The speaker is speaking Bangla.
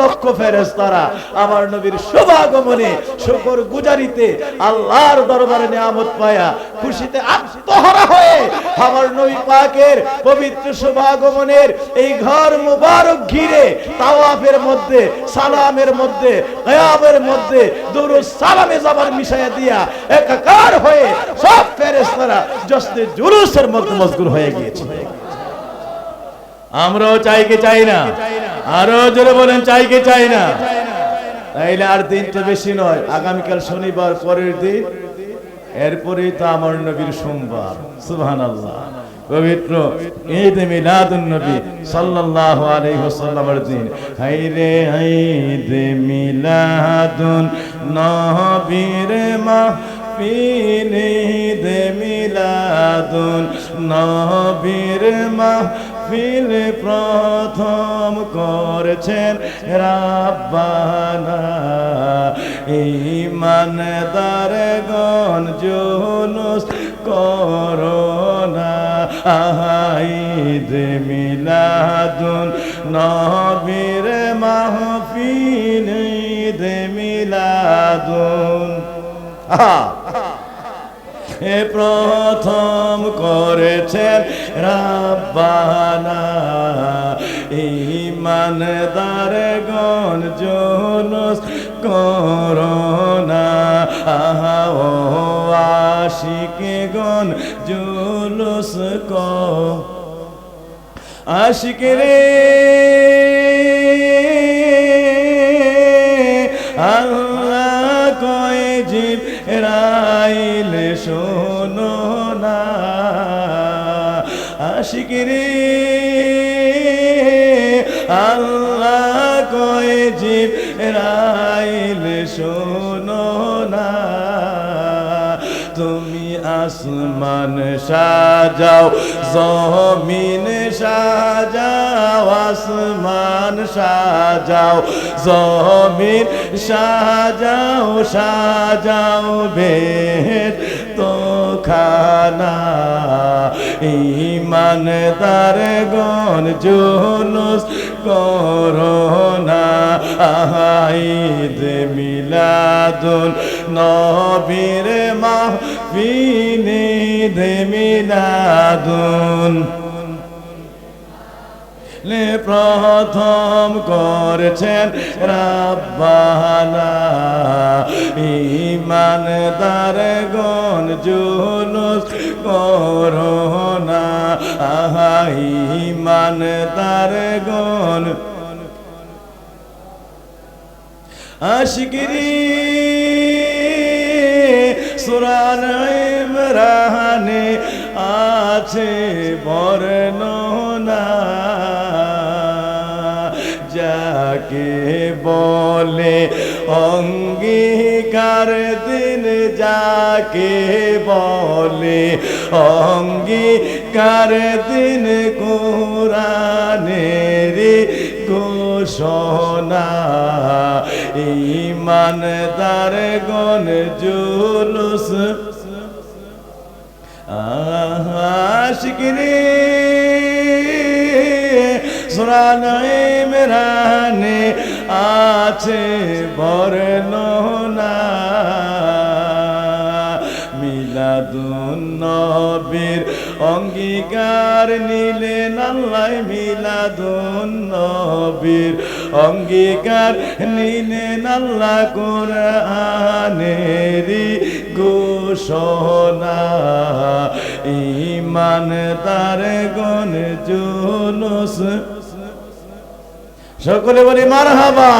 লক্ষ ফেরেশতারা আমার নবীর শুভাগমনে শুকর গুজারিতে আল্লাহর দরবারে নিয়ামত পায়া খুশিতে আত্মহারা হয়ে আমার নবী পাকের পবিত্র শুভাগমনের এই ঘর মুবারক ঘিরে তাওয়াফের মধ্যে, সালামের মধ্যে, কয়ামের মধ্যে দুরুদ সালামে যাবার মিশাইয়া দিয়া একাকার হয়ে সব ফেরেশতারা জশ্নে জুলুসের মধ্যে মশগুল হয়ে গিয়েছে। আমরাও চাই কি চাই না? আরও জোরে বলেন, চাই কি চাই না? তাইলে আর দিনটা বেশি নয়, আগামীকাল শনিবার, পরের দিন। এরপরেই তো আমার নবীর সোমবার। সুবহান আল্লাহ পবিত্র ঈদ মিলাদুন নবী সাল্লাল্লাহু আলাইহি ওয়াসাল্লামের দিন। হাইরে ঈদ মিলাদুন নবীর মা পিন ঈদ মিলাদুন নবীর মা ফিল প্রথম করেছেন রাব্বানা। ইমানদার গণ জুলুস করোনা আহাইদ মিলাদুন নবীর মাহফিল, ঈদ মিলাদুন। আহা। প্রথম করেছেন রাব্বানা। ইমানদার গণ জুলুস করোনা। আহা, ও আশিকে গণ জুলুস ক আশিক রে। শোনো না, আশিক রে। আল্লাহ কয় জীব রাইল শোনো না, তুমি আসমান সাজাও, জমিন সাজাও, আসমান সাজাও, জমিন সাজাও সাজাও বেদ তো খানা। ইমানদার গণ জুলুস করোনা আহাইদ মিলাদুন নবীর মাহফিনে দে মিলাদুন। লে প্রথম করছেন রাব্বানা। ইমানদার গণ জুলুস করোনা আহা ইমানদার গণ। আশিকিরি সুরান ইমরানে আছে বর্ণনা। যাকে বলে অঙ্গীকার দিন যাকে বলে অঙ্গীকার দিন কোরআনেরি ঘোষণা। ইমানদার গণ জুলুস। আশিকিরি সুরান ইমরানে আছে বর্ণনা নবীর অঙ্গীকার নিলেন আল্লাহ মিলাদুন নবীর অঙ্গীকার নিলেন আল্লাহ কোরআনেরি ঘোষণা। ইমানদার গণ জুলুস। সকলে বলি, মারহাবা।